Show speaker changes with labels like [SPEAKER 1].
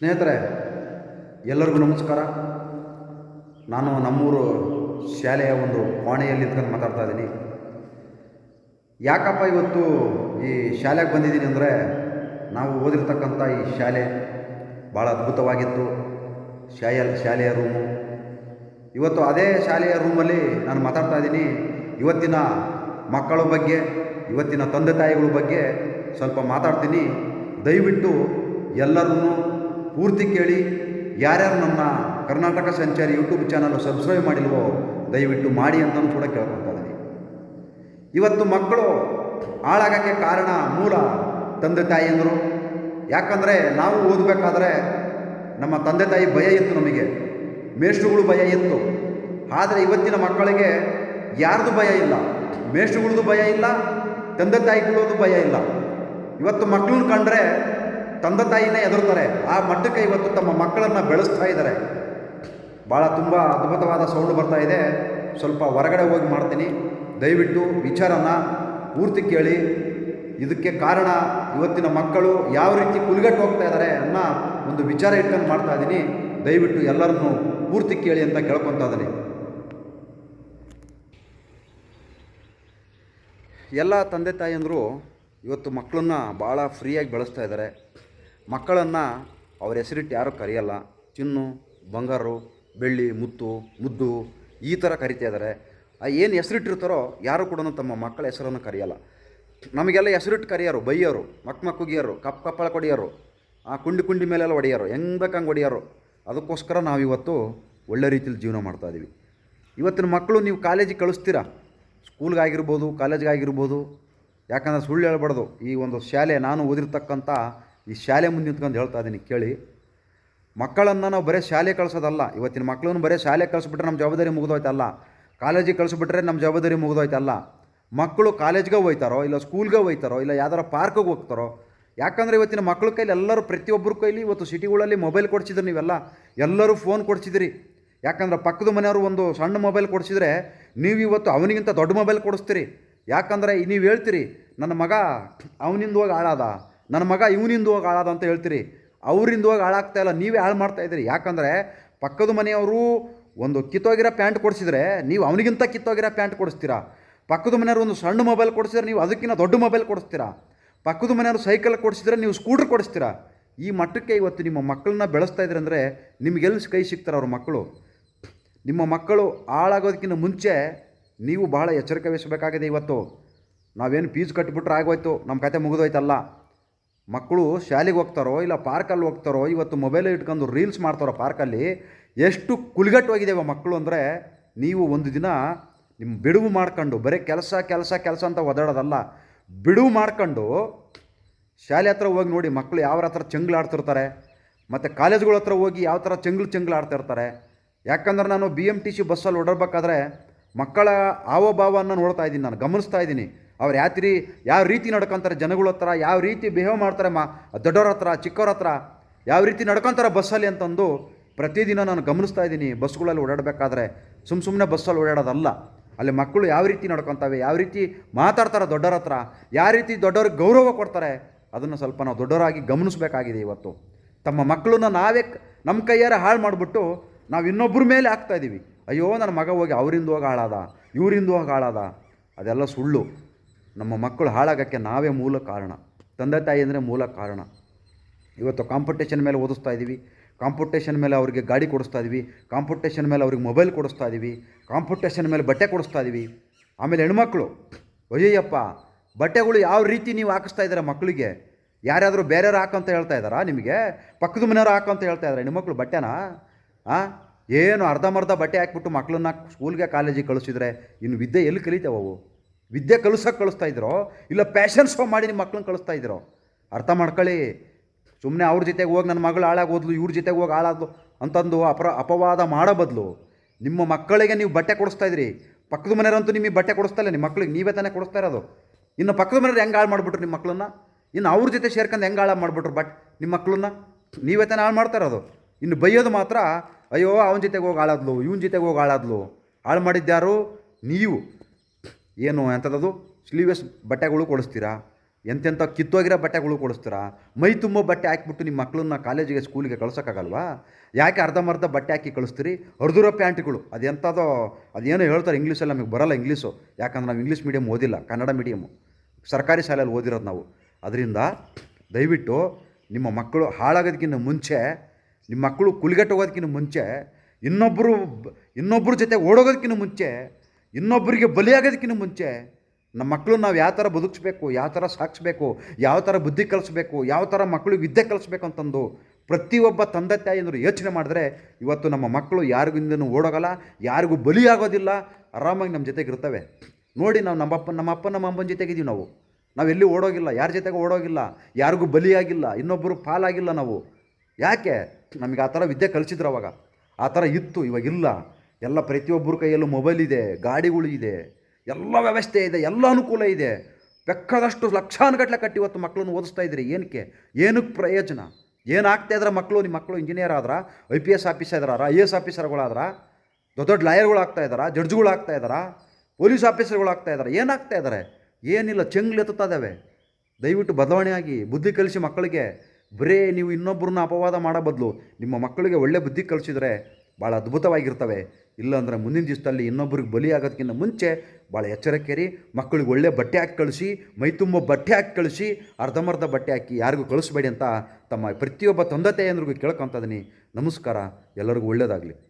[SPEAKER 1] ಸ್ನೇಹಿತರೆ, ಎಲ್ಲರಿಗೂ ನಮಸ್ಕಾರ. ನಾನು ನಮ್ಮೂರು ಶಾಲೆಯ ಒಂದು ಕೋಣೆಯಲ್ಲಿ ನಿಂತ್ಕೊಂಡು ಮಾತಾಡ್ತಾ ಇದ್ದೀನಿ. ಯಾಕಪ್ಪ ಇವತ್ತು ಈ ಶಾಲೆಗೆ ಬಂದಿದ್ದೀನಿ ಅಂದರೆ, ನಾವು ಓದಿರ್ತಕ್ಕಂಥ ಈ ಶಾಲೆ ಭಾಳ ಅದ್ಭುತವಾಗಿತ್ತು. ಶಾಲೆಯ ಶಾಲೆಯ ರೂಮು ಇವತ್ತು ಅದೇ ಶಾಲೆಯ ರೂಮಲ್ಲಿ ನಾನು ಮಾತಾಡ್ತಾ ಇದ್ದೀನಿ. ಇವತ್ತಿನ ಮಕ್ಕಳ ಬಗ್ಗೆ, ಇವತ್ತಿನ ತಂದೆ ತಾಯಿಗಳ ಬಗ್ಗೆ ಸ್ವಲ್ಪ ಮಾತಾಡ್ತೀನಿ. ದಯವಿಟ್ಟು ಎಲ್ಲರನ್ನೂ ಪೂರ್ತಿ ಕೇಳಿ ಯಾರ್ಯಾರು ನನ್ನ ಕರ್ನಾಟಕ ಸಂಚಾರಿ ಯೂಟ್ಯೂಬ್ ಚಾನಲ್ ಸಬ್ಸ್ಕ್ರೈಬ್ ಮಾಡಿಲ್ವೋ ದಯವಿಟ್ಟು ಮಾಡಿ ಅಂತಲೂ ಕೂಡ ಕೇಳ್ಕೊತಾ ಇವತ್ತು ಮಕ್ಕಳು ಹಾಳಾಗೋಕ್ಕೆ ಕಾರಣ ಮೂಲ ತಂದೆ ತಾಯಿಯಂದರು ಯಾಕಂದರೆ ನಾವು ಓದಬೇಕಾದ್ರೆ ನಮ್ಮ ತಂದೆ ತಾಯಿ ಭಯ ಇತ್ತು ನಮಗೆ. ಮೇಷ್ಟ್ರುಗಳು ಭಯ ಇತ್ತು. ಆದರೆ ಇವತ್ತಿನ ಮಕ್ಕಳಿಗೆ ಯಾರ್ದು ಭಯ ಇಲ್ಲ? ಮೇಷ್ಟ್ರುಗಳದ್ದು ಭಯ ಇಲ್ಲ, ತಂದೆ ತಾಯಿಗಳದ್ದು ಭಯ ಇಲ್ಲ. ಇವತ್ತು ಮಕ್ಕಳನ್ನ ಕಂಡ್ರೆ ತಂದೆ ತಾಯಿನೇ ಎದುರ್ತಾರೆ ಆ ಮಟ್ಟಕ್ಕೆ ಇವತ್ತು ತಮ್ಮ ಮಕ್ಕಳನ್ನು ಬೆಳೆಸ್ತಾ ಇದ್ದಾರೆ. ಭಾಳ ತುಂಬ ಅದ್ಭುತವಾದ ಸೌಂಡ್ ಬರ್ತಾ ಇದೆ. ಸ್ವಲ್ಪ ಹೊರಗಡೆ ಹೋಗಿ ಮಾಡ್ತೀನಿ. ದಯವಿಟ್ಟು ವಿಚಾರನ ಪೂರ್ತಿ ಕೇಳಿ. ಇದಕ್ಕೆ ಕಾರಣ ಇವತ್ತಿನ ಮಕ್ಕಳು ಯಾವ ರೀತಿ ಕುಲಿಗಟ್ಟು ಹೋಗ್ತಾ ಇದ್ದಾರೆ ಅನ್ನೋ ಒಂದು ವಿಚಾರ ಇಟ್ಕೊಂಡು ಮಾಡ್ತಾ ಇದ್ದೀನಿ. ದಯವಿಟ್ಟು ಎಲ್ಲರನ್ನೂ ಪೂರ್ತಿ ಕೇಳಿ ಅಂತ ಕೇಳ್ಕೊತಾ ಇದ್ದೀನಿ. ಎಲ್ಲ ತಂದೆ ತಾಯಿಯಂದರು ಇವತ್ತು ಮಕ್ಕಳನ್ನ ಭಾಳ ಫ್ರೀಯಾಗಿ ಬೆಳೆಸ್ತಾ ಇದ್ದಾರೆ. ಮಕ್ಕಳನ್ನು ಅವ್ರ ಹೆಸರಿಟ್ಟು ಯಾರೂ ಕರೆಯಲ್ಲ. ಚಿನ್ನು, ಬಂಗಾರು, ಬೆಳ್ಳಿ, ಮುತ್ತು, ಮುದ್ದು ಈ ಥರ ಕರಿತಾ ಇದ್ದಾರೆ. ಆ ಏನು ಹೆಸರಿಟ್ಟಿರ್ತಾರೋ ಯಾರು ಕೂಡ ತಮ್ಮ ಮಕ್ಕಳ ಹೆಸರನ್ನು ಕರೆಯಲ್ಲ. ನಮಗೆಲ್ಲ ಹೆಸರಿಟ್ಟು ಕರೆಯೋರು, ಬೈಯೋರು, ಮಕ್ ಮಕ್ಕುಗಿಯರು, ಕಪ್ ಕಪ್ಪಳ ಕೊಡಿಯೋರು, ಆ ಕುಂಡಿ ಕುಂಡಿ ಮೇಲೆಲ್ಲ ಹೊಡೆಯೋರು ಹೆಂಗೆ ಬೇಕಂಗೆ ಹೊಡೆಯೋರು ಅದಕ್ಕೋಸ್ಕರ ನಾವಿವತ್ತು ಒಳ್ಳೆ ರೀತಿಯಲ್ಲಿ ಜೀವನ ಮಾಡ್ತಾಯಿದ್ದೀವಿ ಇವತ್ತಿನ ಮಕ್ಕಳು ನೀವು ಕಾಲೇಜಿಗೆ ಕಳಿಸ್ತೀರಾ? ಸ್ಕೂಲ್ಗಾಗಿರ್ಬೋದು ಕಾಲೇಜ್ಗಾಗಿರ್ಬೋದು ಯಾಕಂದ್ರೆ ಸುಳ್ಳು ಹೇಳ್ಬಾರ್ದು. ಈ ಒಂದು ಶಾಲೆ ನಾನು ಓದಿರ್ತಕ್ಕಂಥ ಈ ಶಾಲೆ ಮುಂದೆ ನಿಂತ್ಕೊಂಡು ಹೇಳ್ತಾ ಇದ್ದೀನಿ ಕೇಳಿ. ಮಕ್ಕಳನ್ನು ನಾವು ಬರೀ ಶಾಲೆ ಕಳಿಸೋದಲ್ಲ, ಇವತ್ತಿನ ಮಕ್ಕಳನ್ನು ಬರೀ ಶಾಲೆ ಕಳಿಸ್ಬಿಟ್ರೆ ನಮ್ಮ ಜವಾಬ್ದಾರಿ ಮುಗಿದೋಯ್ತಲ್ಲ? ಕಾಲೇಜಿಗೆ ಕಳಿಸ್ಬಿಟ್ರೆ ನಮ್ಮ ಜವಾಬ್ದಾರಿ ಮುಗಿದೋಯ್ತಲ್ಲ? ಮಕ್ಕಳು ಕಾಲೇಜ್ಗೆ ಹೋಯ್ತಾರೋ, ಇಲ್ಲ ಸ್ಕೂಲ್ಗೆ ಹೋಯ್ತಾರೋ, ಇಲ್ಲ ಯಾವ್ದಾರ ಪಾರ್ಕಿಗೆ ಹೋಗ್ತಾರೋ? ಯಾಕಂದರೆ ಇವತ್ತಿನ ಮಕ್ಕಳ ಕೈಲಿ ಎಲ್ಲರೂ ಪ್ರತಿಯೊಬ್ಬರ ಕೈಲಿ ಇವತ್ತು ಸಿಟಿಗಳಲ್ಲಿ ಮೊಬೈಲ್ ಕೊಡ್ಸಿದ್ರು ನೀವೆಲ್ಲ, ಎಲ್ಲರೂ ಫೋನ್ ಕೊಡ್ಸಿದ್ರಿ. ಯಾಕಂದ್ರೆ ಪಕ್ಕದ ಮನೆಯವರು ಒಂದು ಸಣ್ಣ ಮೊಬೈಲ್ ಕೊಡಿಸಿದ್ರೆ ನೀವು ಇವತ್ತು ಅವನಿಗಿಂತ ದೊಡ್ಡ ಮೊಬೈಲ್ ಕೊಡಿಸ್ತೀರಿ. ಯಾಕಂದರೆ ನೀವು ಹೇಳ್ತೀರಿ, ನನ್ನ ಮಗ ಅವನಿಂದ ಹೋಗಿ ಹಾಳಾದ. ನನ್ನ ಮಗ ಇವನಿಂದ ಹೋಗಿ ಹಾಳಾದ ಅಂತ ಹೇಳ್ತೀರಿ. ಅವರಿಂದ ಹೋಗಿ ಹಾಳಾಗ್ತಾ ಇಲ್ಲ. ನೀವೇ ಹಾಳು ಮಾಡ್ತಾ ಇದ್ದೀರಿ. ಯಾಕಂದರೆ ಪಕ್ಕದ ಮನೆಯವರು ಒಂದು ಕಿತ್ತೋಗಿರೋ ಪ್ಯಾಂಟ್ ಕೊಡಿಸಿದ್ರೆ ನೀವು ಅವನಿಗಿಂತ ಕಿತ್ತೋಗಿರೋ ಪ್ಯಾಂಟ್ ಕೊಡಿಸ್ತೀರಾ? ಪಕ್ಕದ ಮನೆಯವರು ಒಂದು ಸಣ್ಣ ಮೊಬೈಲ್ ಕೊಡಿಸಿದ್ರೆ ನೀವು ಅದಕ್ಕಿಂತ ದೊಡ್ಡ ಮೊಬೈಲ್ ಕೊಡಿಸ್ತೀರಾ? ಪಕ್ಕದ ಮನೆಯವರು ಸೈಕಲ್ ಕೊಡಿಸಿದ್ರೆ ನೀವು ಸ್ಕೂಟ್ರ್ ಕೊಡಿಸ್ತೀರಾ? ಈ ಮಟ್ಟಕ್ಕೆ ಇವತ್ತು ನಿಮ್ಮ ಮಕ್ಕಳನ್ನ ಬೆಳೆಸ್ತಾ ಇದ್ರೆ ಅಂದರೆ ನಿಮಗೆಲ್ಲಿ ಕೈ ಸಿಗ್ತಾರೆ ಅವ್ರ ಮಕ್ಕಳು? ನಿಮ್ಮ ಮಕ್ಕಳು ಹಾಳಾಗೋದಕ್ಕಿಂತ ಮುಂಚೆ ನೀವು ಭಾಳ ಎಚ್ಚರಿಕೆ ವಹಿಸಬೇಕಾಗಿದೆ ಇವತ್ತು. ನಾವೇನು ಫೀಸ್ ಕಟ್ಟಿಬಿಟ್ರೆ ಆಗೋಯ್ತು. ನಮ್ಮ ಕತೆ ಮುಗಿದೋಯ್ತಲ್ಲ. ಮಕ್ಕಳು ಶಾಲೆಗೆ ಹೋಗ್ತಾರೋ ಇಲ್ಲ ಪಾರ್ಕಲ್ಲಿ ಹೋಗ್ತಾರೋ, ಇವತ್ತು ಮೊಬೈಲ್ ಇಟ್ಕೊಂಡು ರೀಲ್ಸ್ ಮಾಡ್ತಾರೋ ಪಾರ್ಕಲ್ಲಿ, ಎಷ್ಟು ಕುಲಿಗಟ್ಟೋಗಿದ್ದೇವೆ ಮಕ್ಕಳು ಅಂದರೆ ನೀವು ಒಂದು ದಿನ ನಿಮ್ಮ ಬಿಡುವು ಮಾಡ್ಕೊಂಡು, ಬರೀ ಕೆಲಸ ಕೆಲಸ ಕೆಲಸ ಅಂತ ಒದಾಡೋದಲ್ಲ ಬಿಡುವು ಮಾಡ್ಕೊಂಡು ಶಾಲೆ ಹತ್ರ ಹೋಗಿ ನೋಡಿ ಮಕ್ಕಳು ಯಾವ ಹತ್ರ ಚಂಗ್ಲು ಆಡ್ತಿರ್ತಾರೆ ಮತ್ತು ಕಾಲೇಜ್ಗಳ ಹತ್ರ ಹೋಗಿ ಯಾವ ಥರ ಚಂಗ್ಲು ಚಂಗ್ಲು ಆಡ್ತಿರ್ತಾರೆ ಯಾಕಂದ್ರೆ ನಾನು ಬಿ ಎಂ ಟಿ ಸಿ ಬಸ್ಸಲ್ಲಿ ಓಡಾಡ್ಬೇಕಾದ್ರೆ ಮಕ್ಕಳ ಹಾವಭಾವವನ್ನು ನೋಡ್ತಾ ಇದ್ದೀನಿ, ನಾನು ಗಮನಿಸ್ತಾ ಇದ್ದೀನಿ. ಅವ್ರು ಯಾತ್ರಿ ಯಾವ ರೀತಿ ನಡ್ಕೊತಾರೆ, ಜನಗಳ ಹತ್ರ ಯಾವ ರೀತಿ ಬಿಹೇವ್ ಮಾಡ್ತಾರೆ ಮಾ, ದೊಡ್ಡವ್ರ ಹತ್ರ, ಚಿಕ್ಕವ್ರ ಹತ್ರ, ಯಾವ ರೀತಿ ನಡ್ಕೊತಾರೆ ಬಸ್ಸಲ್ಲಿ ಅಂತಂದು ಪ್ರತಿದಿನ ನಾನು ಗಮನಿಸ್ತಾ ಇದ್ದೀನಿ. ಬಸ್ಗಳಲ್ಲಿ ಓಡಾಡಬೇಕಾದ್ರೆ ಸುಮ್ಮ ಸುಮ್ಮನೆ ಬಸ್ಸಲ್ಲಿ ಓಡಾಡೋದಲ್ಲ. ಅಲ್ಲಿ ಮಕ್ಕಳು ಯಾವ ರೀತಿ ನಡ್ಕೊತಾವೆ, ಯಾವ ರೀತಿ ಮಾತಾಡ್ತಾರೆ ದೊಡ್ಡವ್ರ ಹತ್ರ, ಯಾವ ರೀತಿ ದೊಡ್ಡವ್ರಿಗೆ ಗೌರವ ಕೊಡ್ತಾರೆ, ಅದನ್ನು ಸ್ವಲ್ಪ ನಾವು ದೊಡ್ಡವರಾಗಿ ಗಮನಿಸಬೇಕಾಗಿದೆ ಇವತ್ತು. ತಮ್ಮ ಮಕ್ಕಳನ್ನ ನಾವೇ ನಮ್ಮ ಕೈಯಾರ ಹಾಳು ಮಾಡಿಬಿಟ್ಟು ನಾವು ಇನ್ನೊಬ್ಬರ ಮೇಲೆ ಹಾಕ್ತಾ ಇದ್ದೀವಿ ಅಯ್ಯೋ, ನನ್ನ ಮಗ ಹೋಗಿ ಅವರಿಂದ ಹೋಗಿ ಹಾಳಾದ, ಇವರಿಂದ ಹೋಗಿ ಹಾಳಾದ, ಅದೆಲ್ಲ ಸುಳ್ಳು. ನಮ್ಮ ಮಕ್ಕಳು ಹಾಳಾಗೋಕ್ಕೆ ನಾವೇ ಮೂಲ ಕಾರಣ. ತಂದೆ ತಾಯಿ ಅಂದರೆ ಮೂಲ ಕಾರಣ. ಇವತ್ತು ಕಾಂಪಿಟೇಷನ್ ಮೇಲೆ ಓದಿಸ್ತಾ ಇದ್ದೀವಿ ಕಾಂಪಿಟೇಷನ್ ಮೇಲೆ ಅವರಿಗೆ ಗಾಡಿ ಕೊಡಿಸ್ತಾ ಇದ್ದೀವಿ ಕಾಂಪಿಟೇಷನ್ ಮೇಲೆ ಅವ್ರಿಗೆ ಮೊಬೈಲ್ ಕೊಡಿಸ್ತಾ ಇದ್ದೀವಿ ಕಾಂಪಿಟೇಷನ್ ಮೇಲೆ ಬಟ್ಟೆ ಕೊಡಿಸ್ತಾ ಇದ್ದೀವಿ ಆಮೇಲೆ ಹೆಣ್ಮಕ್ಳು ಅಯ್ಯಯ್ಯಪ್ಪ ಬಟ್ಟೆಗಳು ಯಾವ ರೀತಿ ನೀವು ಹಾಕಿಸ್ತಾ ಇದ್ದೀರಾ ಮಕ್ಕಳಿಗೆ? ಯಾರ್ಯಾದರೂ ಬೇರೆಯವ್ರು ಹಾಕಂತ ಹೇಳ್ತಾ ಇದ್ದಾರಾ ನಿಮಗೆ? ಪಕ್ಕದ ಮನೆಯವ್ರು ಹಾಕಂತ ಹೇಳ್ತಾ ಇದ್ದಾರೆ. ಹೆಣ್ಮಕ್ಳು ಬಟ್ಟೆನಾ? ಆ? ಏನು ಅರ್ಧಂಬರ್ಧ ಬಟ್ಟೆ ಹಾಕ್ಬಿಟ್ಟು ಮಕ್ಕಳನ್ನ ಸ್ಕೂಲ್ಗೆ ಕಾಲೇಜಿಗೆ ಕಳಿಸಿದ್ರೆ ಇನ್ನು ವಿದ್ಯೆ ಎಲ್ಲಿ ಕಲಿತಾವೆ ವಿದ್ಯೆ ಕಲಿಸೋಕೆ ಕಳಿಸ್ತಾ ಇದ್ರೋ? ಇಲ್ಲ ಪ್ಯಾಷನ್ ಶೋ ಮಾಡಿ ನಿಮ್ಮ ಮಕ್ಕಳನ್ನ ಕಳಿಸ್ತಾ ಇದ್ರೋ? ಅರ್ಥ ಮಾಡ್ಕೊಳ್ಳಿ. ಸುಮ್ಮನೆ ಅವ್ರ ಜೊತೆಗೆ ಹೋಗಿ ನನ್ನ ಮಗಳು ಹಾಳಾಗಿ ಹೋದ್ಲು ಇವ್ರ ಜೊತೆಗೆ ಹೋಗಿ ಹಾಳಾದ್ಲು ಅಂತಂದು ಅಪರ, ಅಪವಾದ ಮಾಡೋ ಬದಲು. ನಿಮ್ಮ ಮಕ್ಕಳಿಗೆ ನೀವು ಬಟ್ಟೆ ಕೊಡಿಸ್ತಾ ಇದ್ರಿ. ಪಕ್ಕದ ಮನೆಯವರಂತೂ ನಿಮಗೆ ಬಟ್ಟೆ ಕೊಡಿಸ್ತಾ ಇಲ್ಲ. ನಿಮ್ಮ ಮಕ್ಳಿಗೆ ನೀವೇ ತಾನೇ ಕೊಡಿಸ್ತಾ ಇರೋದು. ಇನ್ನು ಪಕ್ಕದ ಮನೆಯವ್ರು ಹೆಂಗೆ ಹಾಳು ಮಾಡಿಬಿಟ್ರು ನಿಮ್ಮ ಮಕ್ಕಳನ್ನ? ಇನ್ನು ಅವ್ರ ಜೊತೆ ಸೇರ್ಕೊಂಡು ಹೆಂಗೆ ಹಾಳು ಮಾಡಿಬಿಟ್ರು ಬಟ್ ನಿಮ್ಮ ಮಕ್ಕಳನ್ನ? ನೀವೇ ತಾನೇ ಹಾಳು ಮಾಡ್ತಾ ಇರೋದು. ಇನ್ನು ಬೈಯೋದು ಮಾತ್ರ, ಅಯ್ಯೋ, ಅವನ ಜೊತೆಗೆ ಹೋಗಿ ಹಾಳಾದ್ಲು, ಇವನ ಜೊತೆಗೆ ಹೋಗಿ ಹಾಳಾದ್ಲು. ಹಾಳು ಮಾಡಿದ್ದ್ಯಾರು ನೀವು. ಏನು ಎಂಥದ್ದು? ಸ್ಲೀವ್ಲೆಸ್ ಬಟ್ಟೆಗಳು ಕೊಡಿಸ್ತೀರಾ? ಎಂತೆಂಥ ಕಿತ್ತೋಗಿರೋ ಬಟ್ಟೆಗಳು ಕೊಡಿಸ್ತೀರಾ? ಮೈ ತುಂಬ ಬಟ್ಟೆ ಹಾಕಿಬಿಟ್ಟು ನಿಮ್ಮ ಮಕ್ಕಳನ್ನ ಕಾಲೇಜಿಗೆ ಸ್ಕೂಲಿಗೆ ಕಳ್ಸೋಕ್ಕಾಗಲ್ವಾ? ಯಾಕೆ ಅರ್ಧಂಬರ್ಧ ಬಟ್ಟೆ ಹಾಕಿ ಕಳಿಸ್ತೀರಿ? ಹರಿದಿರೋ ಪ್ಯಾಂಟ್ಗಳು. ಅದೆಂಥದೋ ಅದೇನೋ ಹೇಳ್ತಾರೆ ಇಂಗ್ಲೀಷಲ್ಲಿ ನಮಗೆ ಬರಲ್ಲ ಇಂಗ್ಲೀಷು ಯಾಕಂದ್ರೆ ನಾವು ಇಂಗ್ಲೀಷ್ ಮೀಡಿಯಮ್ ಓದಿಲ್ಲ, ಕನ್ನಡ ಮೀಡಿಯಮ್ಮು ಸರ್ಕಾರಿ ಶಾಲೆಯಲ್ಲಿ ಓದಿರೋದು ನಾವು. ಅದರಿಂದ ದಯವಿಟ್ಟು ನಿಮ್ಮ ಮಕ್ಕಳು ಹಾಳಾಗೋದಕ್ಕಿಂತ ಮುಂಚೆ, ನಿಮ್ಮ ಮಕ್ಕಳು ಕುಲಿಗಟ್ಟೋಗೋದಕ್ಕಿಂತ ಮುಂಚೆ ಇನ್ನೊಬ್ಬರು ಇನ್ನೊಬ್ಬರ ಜೊತೆ ಓಡೋಗೋದಕ್ಕಿಂತ ಮುಂಚೆ ಇನ್ನೊಬ್ಬರಿಗೆ ಬಲಿಯಾಗೋದಕ್ಕಿಂತ ಮುಂಚೆ ನಮ್ಮ ಮಕ್ಕಳು ನಾವು ಯಾವ ಥರ ಬದುಕಿಸ್ಬೇಕು, ಯಾವ ಥರ ಸಾಗಿಸ್ಬೇಕು ಯಾವ ಥರ ಬುದ್ಧಿ ಕಲಿಸ್ಬೇಕು, ಯಾವ ಥರ ಮಕ್ಕಳಿಗೆ ವಿದ್ಯೆ ಕಲಿಸ್ಬೇಕು ಅಂತಂದು ಪ್ರತಿಯೊಬ್ಬ ತಂದೆ ತಾಯಿಯಂದರು ಯೋಚನೆ ಮಾಡಿದ್ರೆ ಇವತ್ತು ನಮ್ಮ ಮಕ್ಕಳು ಯಾರಿಗಿಂದನೂ ಓಡೋಗಲ್ಲ, ಯಾರಿಗೂ ಬಲಿಯಾಗೋದಿಲ್ಲ, ಆರಾಮಾಗಿ ನಮ್ಮ ಜೊತೆಗೆ ಇರ್ತವೆ. ನೋಡಿ ನಾವು ನಮ್ಮ ಅಪ್ಪ ನಮ್ಮ ಅಪ್ಪ, ನಮ್ಮ ಅಮ್ಮನ ಜೊತೆಗಿದ್ದೀವಿ ನಾವು. ನಾವೆಲ್ಲಿ ಓಡೋಗಿಲ್ಲ, ಯಾರ ಜೊತೆಗೆ ಓಡೋಗಿಲ್ಲ, ಯಾರಿಗೂ ಬಲಿಯಾಗಿಲ್ಲ, ಇನ್ನೊಬ್ಬರು ಪಾಲಾಗಿಲ್ಲ ನಾವು. ಯಾಕೆ? ನಮಗೆ ಆ ಥರ ವಿದ್ಯೆ ಕಲಿಸಿದ್ರು ಅವಾಗ. ಆ ಥರ ಇತ್ತು ಇವಾಗಿಲ್ಲ ಎಲ್ಲ ಪ್ರತಿಯೊಬ್ಬರ ಕೈಯಲ್ಲೂ ಮೊಬೈಲ್ ಇದೆ, ಗಾಡಿಗಳು ಇದೆ, ಎಲ್ಲ ವ್ಯವಸ್ಥೆ ಇದೆ, ಎಲ್ಲ ಅನುಕೂಲ ಇದೆ. ಬೆಕ್ಕದಷ್ಟು ಲಕ್ಷಾನುಗಟ್ಟಲೆ ಕಟ್ಟಿ ಇವತ್ತು ಮಕ್ಕಳನ್ನು ಓದಿಸ್ತಾ ಇದ್ದೀರಿ. ಏನಕ್ಕೆ? ಏನಕ್ಕೆ ಪ್ರಯೋಜನ? ಏನಾಗ್ತಾ ಇದ್ರೆ ಮಕ್ಕಳು, ನಿಮ್ಮ ಮಕ್ಕಳು ಇಂಜಿನಿಯರ್ ಆದ್ರೆ I P S officer I A S ಆಫೀಸರ್ಗಳಾದ್ರ ದೊಡ್ಡ ದೊಡ್ಡ ಲಾಯರ್ಗಳು ಆಗ್ತಾ ಇದ್ದಾರಾ ಜಡ್ಜ್ಗಳು ಆಗ್ತಾ ಇದ್ದಾರಾ ಪೊಲೀಸ್ ಆಫೀಸರ್ಗಳು ಆಗ್ತಾ ಇದ್ದಾರೆ ಏನಾಗ್ತಾ ಇದ್ದಾರೆ ಏನಿಲ್ಲ ಚೆಂಗ್ಲೆತ್ತುತ್ತಾ ಇದ್ದಾವೆ ದಯವಿಟ್ಟು ಬದಲಾವಣೆ ಆಗಿ, ಬುದ್ಧಿ ಕಲಿಸಿ ಮಕ್ಕಳಿಗೆ, ಬರೇ ನೀವು ಇನ್ನೊಬ್ಬರನ್ನ ಅಪವಾದ ಮಾಡೋ ಬದಲು ನಿಮ್ಮ ಮಕ್ಕಳಿಗೆ ಒಳ್ಳೆ ಬುದ್ಧಿ ಕಲಿಸಿದ್ರೆ ಭಾಳ ಅದ್ಭುತವಾಗಿರ್ತವೆ. ಇಲ್ಲಾಂದ್ರೆ ಮುಂದಿನ ದಿವಸದಲ್ಲಿ ಇನ್ನೊಬ್ರಿಗೆ ಬಲಿ ಆಗೋದಕ್ಕಿಂತ ಮುಂಚೆ ಭಾಳ ಎಚ್ಚರಿಕೆರಿ ಮಕ್ಕಳಿಗೆ ಒಳ್ಳೆ ಬಟ್ಟೆ ಹಾಕಿ ಕಳಿಸಿ, ಮೈ ತುಂಬ ಬಟ್ಟೆ ಹಾಕಿ ಕಳಿಸಿ ಅರ್ಧಂಬರ್ಧ ಬಟ್ಟೆ ಹಾಕಿ ಯಾರಿಗೂ ಕಳಿಸ್ಬೇಡಿ ಅಂತ ತಮ್ಮ ಪ್ರತಿಯೊಬ್ಬ ತಂದೆ ಅಂದ್ರಿಗೂ ಕೇಳ್ಕೊತಾ ಇದೀನಿ. ನಮಸ್ಕಾರ. ಎಲ್ಲರಿಗೂ ಒಳ್ಳೆಯದಾಗಲಿ